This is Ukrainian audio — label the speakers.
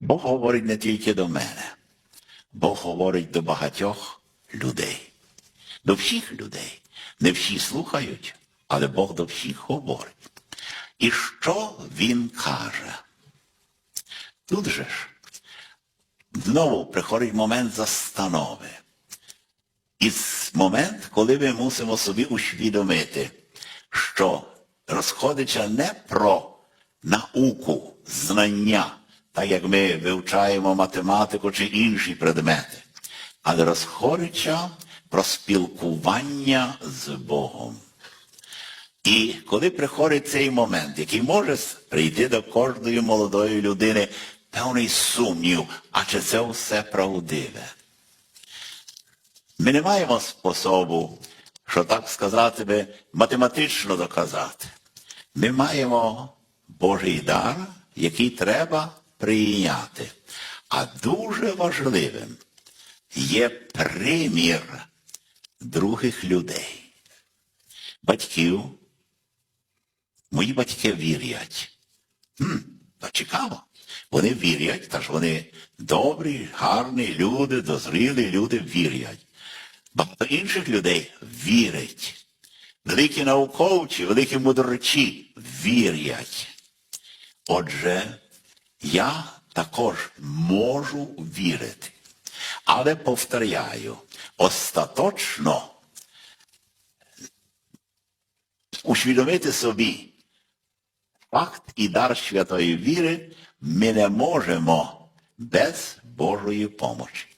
Speaker 1: Бог говорить не тільки до мене, Бог говорить до багатьох людей, до всіх людей. Не всі слухають, але Бог до всіх говорить. І що він каже? Тут же ж знову приходить момент застанови. І момент, коли ми мусимо собі усвідомити, що розходиться не про науку, знання, так як ми вивчаємо математику чи інші предмети, але розходиться про спілкування з Богом. І коли приходить цей момент, який може прийти до кожної молодої людини певний сумнів, а чи це все правдиве? Ми не маємо способу, що так сказати би, математично доказати. Ми маємо Божий дар, який треба прийняти. А дуже важливим є примір других людей, батьків. Мої батьки вірять. Хм, то цікаво. Вони вірять, та ж вони добрі, гарні люди, дозрілі люди вірять. Багато інших людей вірять. Великі науковці, великі мудречі вірять. Отже, я також можу вірити. Але повторяю, остаточно усвідомити собі факт і дар святої віри ми не можемо без Божої помочі.